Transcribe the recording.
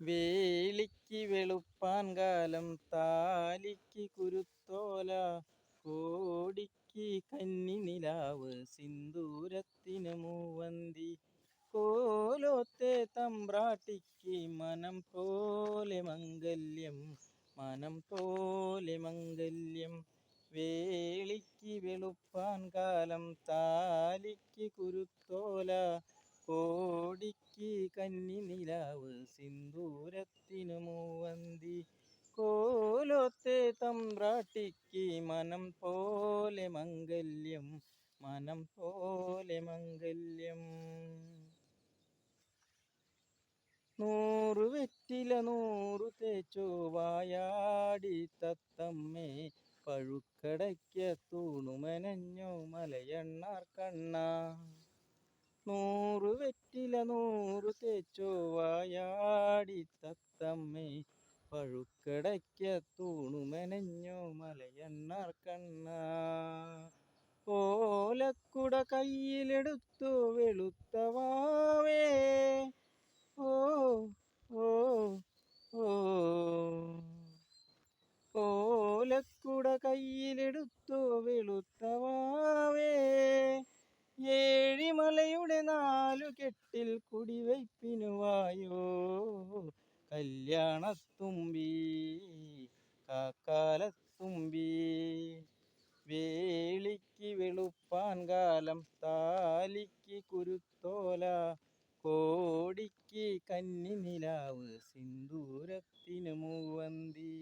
വേളിക്ക് വെളുപ്പാൻ കാലം താലിക്ക് കുരുത്തോല കോടിക്ക് കന്നി നിലാവ് സിന്ദൂരത്തിന് മൂവന്തി കോലോത്തെ തമ്പ്രാട്ടിക്ക് മനം പോലെ മംഗല്യം മനം പോലെ മംഗല്യം. വേളിക്ക് വെളുപ്പാൻ കാലം താലിക്ക് കുരുത്തോല കോടിക്ക് കന്നി നിലാവ് സിന്ദൂരത്തിനു മൂവന്തി. കോലോത്തെ തമ്പ്രാട്ടിക്ക് മനം പോലെ മംഗല്യം മനം പോലെ മംഗല്യം. നൂറു വെറ്റില നൂറു തേച്ചോ വായാടി തത്തമ്മേ. പഴുക്കടയ്ക്ക തൂണുമനഞ്ഞോ മലയണ്ണാർ കണ്ണ. നൂറു വെറ്റില നൂറു തേച്ചോ വായാടി തത്തമ്മേ. പഴുക്കടയ്ക്ക തൂണുമനഞ്ഞോ മലയണ്ണാർ കണ്ണ. ഓലക്കുട കയ്യിലെടുത്തു വെളുത്തവാവേ ഓ ഓ ഓ. ഓലക്കുട കയ്യിലെടുത്തു വെളുത്തവാവേ ഏഴ് കെട്ടിൽ കുടിവയ്പ്പിനു വായോ കല്യാണത്തുമ്പി കാക്കാലത്തുമ്പി വേളിക്ക് വെളുപ്പാൻ കാലം താലിക്ക് കുരുത്തോല കോടിക്ക് കന്നി നിലാവ് സിന്ദൂരത്തിന് മൂവന്തി.